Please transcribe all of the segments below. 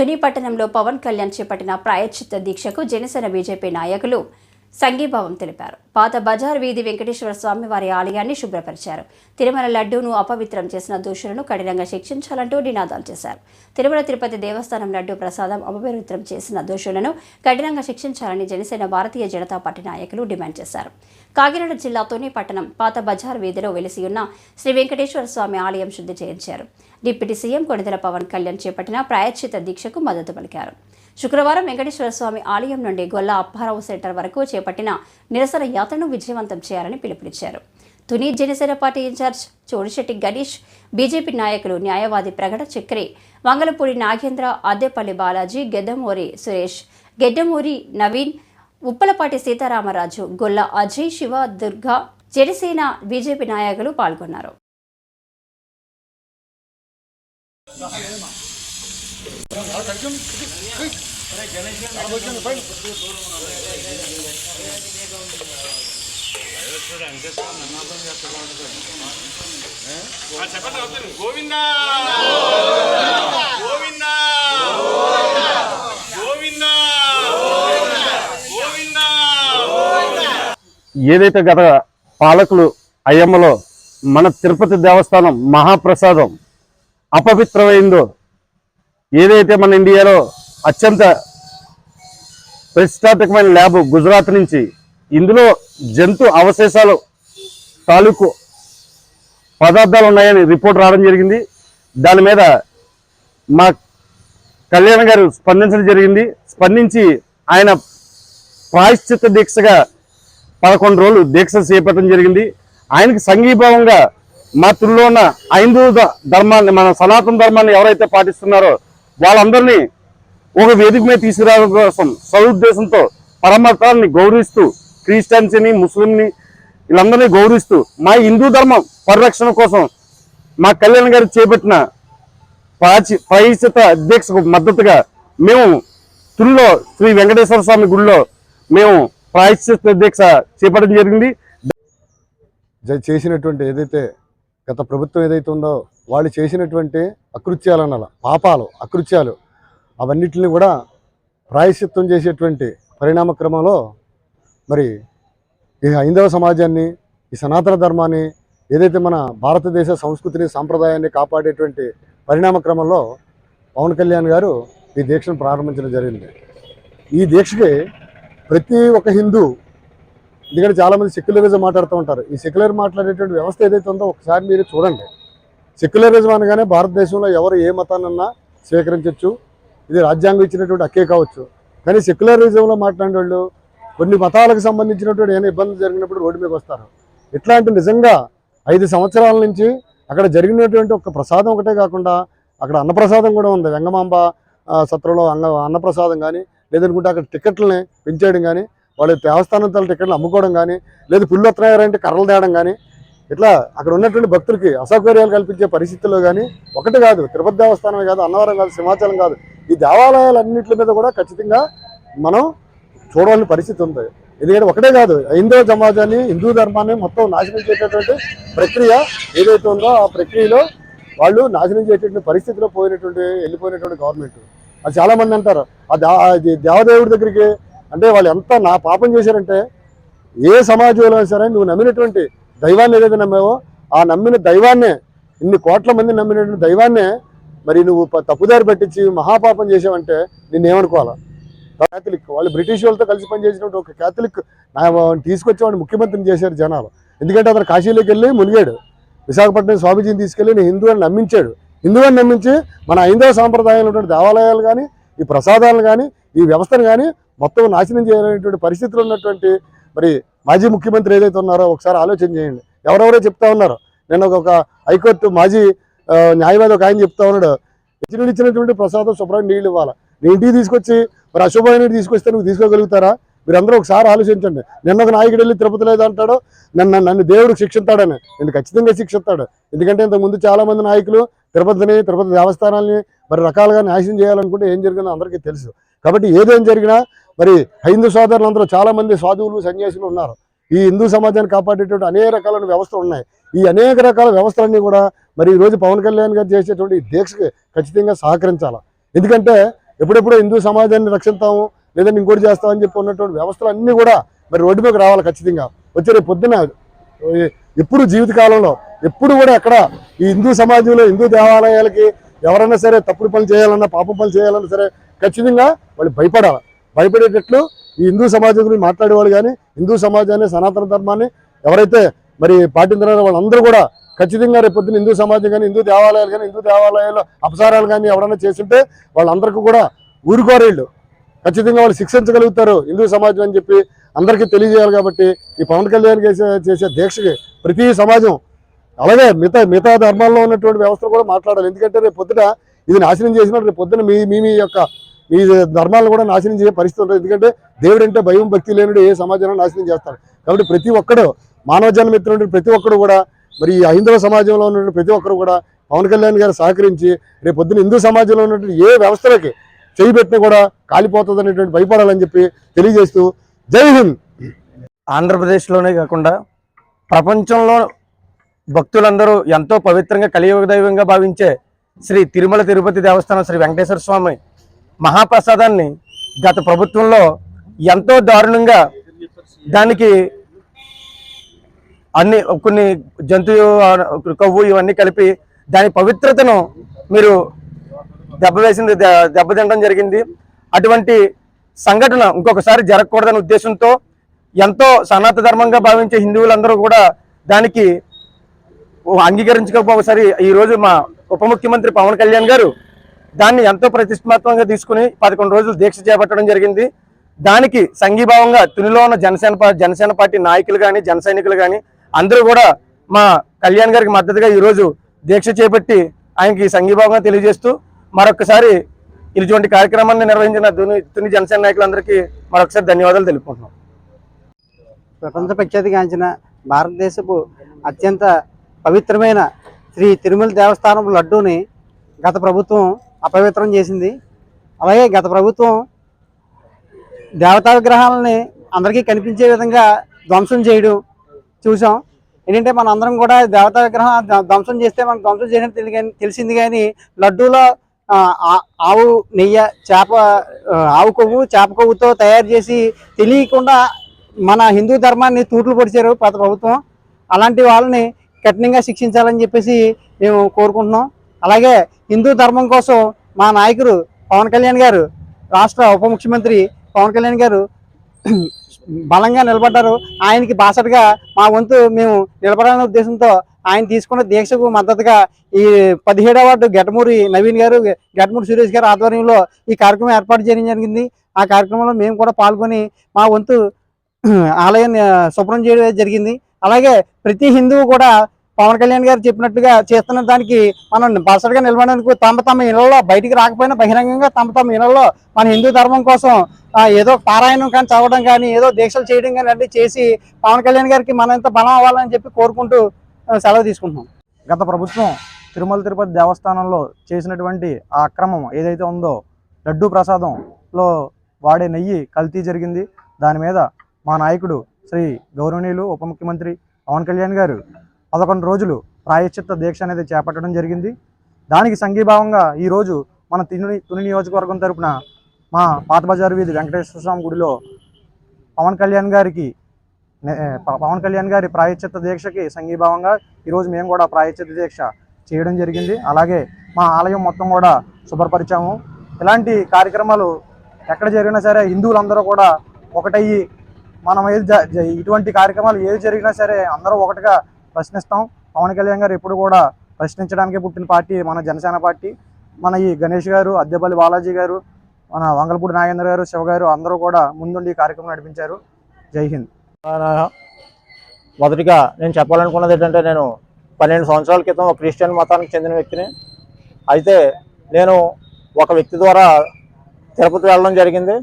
తుని పట్టణంలో పవన్ కళ్యాణ్ చేపట్టిన ప్రాయశ్చిత్త దీక్షకు జనసేన బీజేపీ నాయకులు సంఘీభావం తెలిపారు. పాత బజార్ వీధి వెంకటేశ్వర స్వామి వారి ఆలయాన్ని శుభ్రపరిచారు. తిరుమల లడ్డూను అపవిత్రం చేసిన దోషులను కఠినంగా శిక్షించాలంటూ నినాదాలు చేశారు. తిరుమల తిరుపతి దేవస్థానం లడ్డూ ప్రసాదం అపవిత్రం చేసిన దోషులను కఠినంగా శిక్షించాలని జనసేన భారతీయ జనతా పార్టీ నాయకులు డిమాండ్ చేశారు. కాకినాడ జిల్లా తోని పట్టణం పాత బజార్ వీధిలో వెలిసి ఉన్న శ్రీ వెంకటేశ్వర స్వామి ఆలయం శుద్ధి చేయించారు. డిప్యూటీ సీఎం కొణిదెల పవన్ కళ్యాణ్ చేపట్టిన ప్రాయశ్చిత దీక్షకు మద్దతు పలికారు. శుక్రవారం వెంకటేశ్వర స్వామి ఆలయం నుండి గొల్ల అప్పారావు సెంటర్ వరకు చేపట్టిన నిరసన యాత్రను విజయవంతం చేయాలని పిలుపునిచ్చారు. Tuni Janasena party in-charge Chodisetti Ganesh BJP నాయకులు న్యాయవాది ప్రగడ చక్రి వంగలపూడి నాగేంద్ర అద్దెపల్లి బాలాజీ గెద్దమూరి సురేష్ గెడ్డమూరి నవీన్ ఉప్పలపాటి సీతారామరాజు గొల్ల అజయ్ శివ దుర్గా జనసేన బీజేపీ నాయకులు పాల్గొన్నారు. గోవిందా గోవిందా గోవిందా గోవిందా ఏదైతే గత పాలకులు అయ్యమ్మలో మన తిరుపతి దేవస్థానం మహాప్రసాదం అపవిత్రమైందో ఏదైతే మన ఇండియాలో అత్యంత ప్రతిష్టాత్మకమైన ల్యాబ్ గుజరాత్ నుంచి ఇందులో జంతు అవశేషాలు తాలూకు పదార్థాలు ఉన్నాయని రిపోర్ట్ రావడం జరిగింది. దాని మీద మా కళ్యాణ్ గారు స్పందించడం జరిగింది. స్పందించి ఆయన ప్రాయశ్చిత్త దీక్షగా పదకొండు రోజులు దీక్ష చేపట్టడం జరిగింది. ఆయనకి సంఘీభావంగా మా తుల్లో ఉన్న హైందూ ధర్మాన్ని మన సనాతన ధర్మాన్ని ఎవరైతే పాటిస్తున్నారో వాళ్ళందరినీ ఒక వేదిక మీద తీసుకురావడం కోసం సదుద్దేశంతో పరమతాన్ని గౌరవిస్తూ క్రిస్టియన్స్ని ముస్లింని వీళ్ళందరినీ గౌరవిస్తూ మా హిందూ ధర్మం పరిరక్షణ కోసం మా కళ్యాణ్ గారు చేపట్టిన ప్రాచి ప్రాయశ్చిత అధ్యక్షకు మద్దతుగా మేము తుల్లో శ్రీ వెంకటేశ్వర స్వామి గుడిలో మేము ప్రాయశ్చిత దీక్ష చేపట్టడం జరిగింది. చేసినటువంటి ఏదైతే గత ప్రభుత్వం ఏదైతే ఉందో వాళ్ళు చేసినటువంటి అకృత్యాలు అనాల పాపాలు అకృత్యాలు అవన్నిటిని కూడా ప్రాయశ్చిత్తం చేసేటువంటి పరిణామ క్రమంలో మరి ఈ హైందవ సమాజాన్ని ఈ సనాతన ధర్మాన్ని ఏదైతే మన భారతదేశ సంస్కృతిని సాంప్రదాయాన్ని కాపాడేటువంటి పరిణామ క్రమంలో పవన్ కళ్యాణ్ గారు ఈ దీక్షను ప్రారంభించడం జరిగింది. ఈ దీక్షకి ప్రతి ఒక్క హిందూ ఎందుకంటే చాలామంది సెక్యులరిజం మాట్లాడుతూ ఉంటారు. ఈ సెక్యులర్ మాట్లాడేటువంటి వ్యవస్థ ఏదైతే ఉందో ఒకసారి మీరు చూడండి. సెక్యులరిజం అనగానే భారతదేశంలో ఎవరు ఏ మతాన్నన్నా స్వీకరించవచ్చు ఇది రాజ్యాంగం ఇచ్చినటువంటి హక్కే కావచ్చు. కానీ సెక్యులరిజంలో మాట్లాడే వాళ్ళు కొన్ని మతాలకు సంబంధించినటువంటి ఏమైనా ఇబ్బందులు జరిగినప్పుడు రోడ్డు మీదకి వస్తారు. ఇట్లాంటి నిజంగా ఐదు సంవత్సరాల నుంచి అక్కడ జరిగినటువంటి ఒక ప్రసాదం ఒకటే కాకుండా అక్కడ అన్నప్రసాదం కూడా ఉంది. వెంగమాంబ సత్రంలో అన్న అన్నప్రసాదం కానీ లేదనుకుంటే అక్కడ టికెట్లని పెంచేయడం కానీ వాళ్ళు దేవస్థానం తల టికెట్లు అమ్ముకోవడం కానీ లేదు పుల్లు వస్తున్నాయారంటే కర్రలు తేయడం కానీ ఇట్లా అక్కడ ఉన్నటువంటి భక్తులకి అసౌకర్యాలు కల్పించే పరిస్థితుల్లో కానీ ఒకటి కాదు తిరుపతి దేవస్థానమే కాదు అన్నవరం కాదు సింహాచలం కాదు ఈ దేవాలయాలన్నింటి మీద కూడా ఖచ్చితంగా మనం చూడవలసిన పరిస్థితి ఉంది. ఎందుకంటే ఒకటే కాదు హైందవ సమాజాన్ని హిందూ ధర్మాన్ని మొత్తం నాశనం చేసేటటువంటి ప్రక్రియ ఏదైతే ఉందో ఆ ప్రక్రియలో వాళ్ళు నాశనం చేసేటువంటి పరిస్థితిలో పోయినటువంటి వెళ్ళిపోయినటువంటి గవర్నమెంట్. అది చాలామంది అంటారు ఆ అది దేవదేవుడి దగ్గరికి అంటే వాళ్ళు ఎంత నా పాపం చేశారంటే ఏ సమాజంలో సరే నువ్వు నమ్మినటువంటి దైవాన్ని ఏదైతే నమ్మావో ఆ నమ్మిన దైవాన్నే ఇన్ని కోట్ల మంది నమ్మినటువంటి దైవాన్నే మరి నువ్వు తప్పుదారి పట్టించి మహాపాపం చేసావంటే నిన్ను ఏమనుకోవాలా క్యాథలిక్ వాళ్ళు బ్రిటిష్ వాళ్ళతో కలిసి పనిచేసినటువంటి ఒక క్యాథలిక్ తీసుకొచ్చేవాడిని వాడిని ముఖ్యమంత్రిని చేశారు జనాలు. ఎందుకంటే అతను కాశీలోకి వెళ్ళి మునిగాడు. విశాఖపట్నం స్వామీజీని తీసుకెళ్ళి నేను హిందూ అని నమ్మించాడు. హిందూ అని నమ్మించి మన ఐందవ సాంప్రదాయంలో ఉన్నటువంటి దేవాలయాలు కానీ ఈ ప్రసాదాలు కానీ ఈ వ్యవస్థను కానీ మొత్తం నాశనం చేయాలనేటువంటి పరిస్థితులు ఉన్నటువంటి మరి మాజీ ముఖ్యమంత్రి ఏదైతే ఉన్నారో ఒకసారి ఆలోచన చేయండి. ఎవరెవరో చెప్తా ఉన్నారు. నేను ఒక- హైకోర్టు మాజీ న్యాయవాది ఒక ఆయన చెప్తా ఉన్నాడు. ఇచ్చినట్టు ఇచ్చినటువంటి ప్రసాదం శుభ్రంగా నీళ్ళు ఇవ్వాలి? నీ ఇంటికి తీసుకొచ్చి మరి అశుభమైన తీసుకొస్తే నువ్వు తీసుకోగలుగుతారా? మీరందరూ ఒకసారి ఆలోచించండి. నిన్న ఒక నాయకుడు వెళ్ళి తిరుపతి లేదు నన్ను నన్ను దేవుడు శిక్షిస్తాడని. నేను ఖచ్చితంగా శిక్షిస్తాడు. ఎందుకంటే ఇంతకుముందు చాలా మంది నాయకులు తిరుపతిని తిరుపతి దేవస్థానాల్ని మరి రకాలుగా నాశనం చేయాలనుకుంటే ఏం జరిగిందో అందరికీ తెలుసు. కాబట్టి ఏదేం జరిగినా మరి హైందూ సోదరులందరూ చాలా మంది సాధువులు సన్యాసులు ఉన్నారు. ఈ హిందూ సమాజాన్ని కాపాడేటువంటి అనేక రకాలైన వ్యవస్థలు ఉన్నాయి. ఈ అనేక రకాల వ్యవస్థలన్నీ కూడా మరి ఈ రోజు పవన్ కళ్యాణ్ గారు చేసేటువంటి ఈ దీక్షకి ఖచ్చితంగా సహకరించాలి? ఎందుకంటే ఎప్పుడెప్పుడు హిందూ సమాజాన్ని రక్షిస్తాము లేదంటే ఇంకోటి చేస్తామని చెప్పి ఉన్నటువంటి వ్యవస్థలు అన్నీ కూడా మరి రోడ్డు మీద రావాలి ఖచ్చితంగా. వచ్చే రేపు పొద్దున ఎప్పుడు జీవితకాలంలో ఎప్పుడు కూడా ఎక్కడ ఈ హిందూ సమాజంలో హిందూ దేవాలయాలకి ఎవరైనా సరే తప్పుడు పనులు చేయాలన్నా పాపం పనులు చేయాలన్నా సరే ఖచ్చితంగా వాళ్ళు భయపడాలి. భయపడేటట్లు ఈ హిందూ సమాజం గురించి మాట్లాడేవాళ్ళు కానీ హిందూ సమాజాన్ని సనాతన ధర్మాన్ని ఎవరైతే మరి పాటించారో వాళ్ళందరూ కూడా ఖచ్చితంగా రేపు పొద్దున హిందూ సమాజం కానీ హిందూ దేవాలయాలు కానీ హిందూ దేవాలయాల్లో అపసారాలు కానీ ఎవరైనా చేసింటే వాళ్ళందరికీ కూడా ఊరుకోరేళ్ళు ఖచ్చితంగా వాళ్ళు శిక్షించగలుగుతారు హిందూ సమాజం అని చెప్పి అందరికీ తెలియజేయాలి కాబట్టి ఈ పవన్ కళ్యాణ్ చేసే చేసే దీక్షకి ప్రతి సమాజం అలాగే మిగతా మిగతా ధర్మాల్లో ఉన్నటువంటి వ్యవస్థలు కూడా మాట్లాడాలి. ఎందుకంటే రేపు పొద్దున ఇది నాశనం చేసినప్పుడు రేపు పొద్దున మీ మీ మీ యొక్క మీ ధర్మాలను కూడా నాశనం చేసే పరిస్థితి ఉంటుంది. ఎందుకంటే దేవుడు అంటే భయం భక్తి లేనుడు ఏ సమాజాన్ని నాశనం చేస్తాడు. కాబట్టి ప్రతి ఒక్కడు మానవ జన్మ ప్రతి ఒక్కడు కూడా మరి ఈ హైందవ సమాజంలో ఉన్నటువంటి ప్రతి ఒక్కరు కూడా పవన్ కళ్యాణ్ గారు సహకరించి రేపు పొద్దున హిందూ సమాజంలో ఉన్నటువంటి ఏ వ్యవస్థలకి చేయిపెట్టినా కూడా కాలిపోతుంది అనేటువంటి భయపడాలని చెప్పి తెలియజేస్తూ జై హింద్. ఆంధ్రప్రదేశ్లోనే కాకుండా ప్రపంచంలో భక్తులందరూ ఎంతో పవిత్రంగా కలియుగ దైవంగా భావించే శ్రీ తిరుమల తిరుపతి దేవస్థానం శ్రీ వెంకటేశ్వర స్వామి మహాప్రసాదాన్ని గత ప్రభుత్వంలో ఎంతో దారుణంగా దానికి అన్ని కొన్ని జంతువు కొవ్వు ఇవన్నీ కలిపి దాని పవిత్రతను మీరు దెబ్బ వేసింది దె- దెబ్బతినడం జరిగింది. అటువంటి సంఘటన ఇంకొకసారి జరగకూడదనే ఉద్దేశంతో ఎంతో సనాతన ధర్మంగా భావించే హిందువులందరూ కూడా దానికి అంగీకరించకపోసరి ఈ రోజు మా ఉప ముఖ్యమంత్రి పవన్ కళ్యాణ్ గారు దాన్ని ఎంతో ప్రతిష్టాత్మకంగా తీసుకుని పదకొండు రోజులు దీక్ష చేపట్టడం జరిగింది. దానికి సంఘీభావంగా తునిలో ఉన్న జనసేన జనసేన పార్టీ నాయకులు కానీ జన సైనికులు కానీ అందరూ కూడా మా కళ్యాణ్ గారికి మద్దతుగా ఈరోజు దీక్ష చేపట్టి ఆయనకి సంఘీభావంగా తెలియజేస్తూ మరొకసారి ఇటువంటి కార్యక్రమాన్ని నిర్వహించిన తుని తుని జనసేన నాయకులందరికీ మరొకసారి ధన్యవాదాలు తెలుపుకుంటున్నాం. ప్రపంచ ప్రఖ్యాతిగాంచిన భారతదేశపు అత్యంత పవిత్రమైన శ్రీ తిరుమల దేవస్థానం లడ్డూని గత ప్రభుత్వం అపవిత్రం చేసింది. అలాగే గత ప్రభుత్వం దేవతా విగ్రహాలని అందరికీ కనిపించే విధంగా ధ్వంసం చేయడం చూసాం. ఏంటంటే మన అందరం కూడా దేవతా విగ్రహం ధ్వంసం చేస్తే మనకు ధ్వంసం చేయడం తెలిసింది కానీ లడ్డూలో ఆ, ఆవు నెయ్యి చేప ఆవు కొవ్వు చేప కొవ్వుతో తయారు చేసి తెలియకుండా మన హిందూ ధర్మాన్ని తూట్లు పొడిచారు పాత ప్రభుత్వం. అలాంటి వాళ్ళని కఠినంగా శిక్షించాలని చెప్పేసి మేము కోరుకుంటున్నాం. అలాగే హిందూ ధర్మం కోసం మా నాయకుడు పవన్ కళ్యాణ్ గారు రాష్ట్ర ఉప ముఖ్యమంత్రి పవన్ కళ్యాణ్ గారు బలంగా నిలబడ్డారు. ఆయనకి బాసటగా మా వంతు మేము నిలబడాలనే ఉద్దేశంతో ఆయన తీసుకున్న దీక్షకు మద్దతుగా ఈ పదిహేడవ వార్డు గటమూరి నవీన్ గారు గటమూరి సురేష్ గారు ఆధ్వర్యంలో ఈ కార్యక్రమం ఏర్పాటు చేయడం జరిగింది. ఆ కార్యక్రమంలో మేము కూడా పాల్గొని మా వంతు ఆలయాన్ని శుభ్రం చేయడం జరిగింది. అలాగే ప్రతి హిందువు కూడా పవన్ కళ్యాణ్ గారు చెప్పినట్టుగా చేస్తున్న దానికి మనం బసటగా నిలబడడానికి తమ తమ ఇళ్ళలో బయటికి రాకపోయినా బహిరంగంగా తమ తమ ఇళ్ళలో మన హిందూ ధర్మం కోసం ఏదో పారాయణం కానీ చదవడం కానీ ఏదో దీక్షలు చేయడం కానీ అన్ని చేసి పవన్ కళ్యాణ్ గారికి మన ఎంత బలం అవ్వాలని చెప్పి కోరుకుంటూ సెలవు తీసుకుంటున్నాం. గత ప్రభుత్వం తిరుమల తిరుపతి దేవస్థానంలో చేసినటువంటి ఆ అక్రమం ఏదైతే ఉందో లడ్డూ ప్రసాదంలో వాడే నెయ్యి కల్తీ జరిగింది. దాని మీద మా నాయకుడు శ్రీ గౌరవనీయులు ఉప ముఖ్యమంత్రి పవన్ కళ్యాణ్ గారు పదకొండు రోజులు ప్రాయశ్చిత్త దీక్ష అనేది చేపట్టడం జరిగింది. దానికి సంఘీభావంగా ఈరోజు మన తిని తుని నియోజకవర్గం తరపున మా పాత బజారు వీధి వెంకటేశ్వర స్వామి గుడిలో పవన్ కళ్యాణ్ గారికి పవన్ కళ్యాణ్ గారి ప్రాయశ్చిత్త దీక్షకి సంఘీభావంగా ఈరోజు మేము కూడా ప్రాయశ్చిత్త దీక్ష చేయడం జరిగింది. అలాగే మా ఆలయం మొత్తం కూడా శుభ్రపరిచాము. ఇలాంటి కార్యక్రమాలు ఎక్కడ జరిగినా సరే హిందువులందరూ కూడా ఒకటయ్యి. మనం ఏది జ- ఇటువంటి కార్యక్రమాలు ఏది జరిగినా సరే అందరూ ఒకటిగా ప్రశ్నిస్తాం. పవన్ కళ్యాణ్ గారు ఎప్పుడు కూడా ప్రశ్నించడానికి పుట్టిన పార్టీ మన జనసేన పార్టీ. మన ఈ గణేష్ గారు అద్దెపల్లి బాలాజీ గారు మన వంగలపూడి నాగేంద్ర గారు శివ గారు అందరూ కూడా ముందుండి ఈ కార్యక్రమం నడిపించారు. జై హింద్. మొదటిగా నేను చెప్పాలనుకున్నది ఏంటంటే నేను పన్నెండు సంవత్సరాల క్రితం ఒక క్రిస్టియన్ మతానికి చెందిన వ్యక్తిని. అయితే నేను ఒక వ్యక్తి ద్వారా తిరుపతి వెళ్ళడం జరిగింది.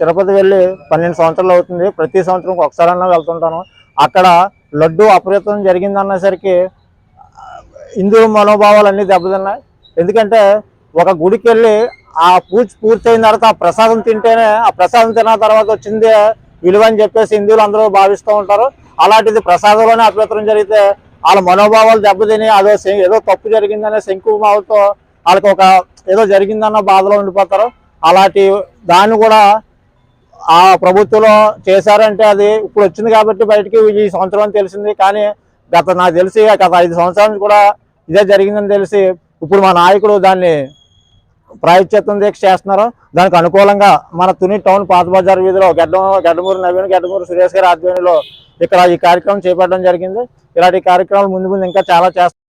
తిరుపతి వెళ్ళి పన్నెండు సంవత్సరాలు అవుతుంది. ప్రతి సంవత్సరం ఒకసారన్నా వెళ్తుంటాను. అక్కడ లడ్డు అప్రయత్నం జరిగింది హిందూ మనోభావాలు అన్నీ దెబ్బతిన్నాయి. ఎందుకంటే ఒక గుడికి వెళ్ళి ఆ పూజ పూర్తయిన తర్వాత ఆ ప్రసాదం తింటేనే ఆ ప్రసాదం తిన్న తర్వాత వచ్చింది విలువ అని చెప్పేసి హిందువులు అందరూ భావిస్తూ ఉంటారు. అలాంటిది ప్రసాదంలోనే అపవిత్రం జరిగితే వాళ్ళ మనోభావాలు దెబ్బతిని అదో ఏదో తప్పు జరిగిందనే శంకుభావంతో వాళ్ళకి ఒక ఏదో జరిగిందన్న బాధలో ఉండిపోతారు. అలాంటి దాన్ని కూడా ఆ ప్రభుత్వంలో చేశారంటే అది ఇప్పుడు వచ్చింది కాబట్టి బయటికి ఈ సంవత్సరం అని తెలిసింది. కానీ గత నాకు తెలిసి గత ఐదు సంవత్సరాలు కూడా ఇదే జరిగిందని తెలిసి ఇప్పుడు మా నాయకుడు దాన్ని ప్రాయశ్చిత్తం దీక్ష చేస్తున్నారు. దానికి అనుకూలంగా మన తుని టౌన్ పాత బజార్ వీధిలో గడ్డ గడ్డమూరి నవీన్ గడ్డమూరి సురేష్ గారి ఆధ్వర్యంలో ఇక్కడ ఈ కార్యక్రమం చేపట్టడం జరిగింది. ఇలాంటి కార్యక్రమాలు ముందు ముందు ఇంకా చాలా చేస్తారు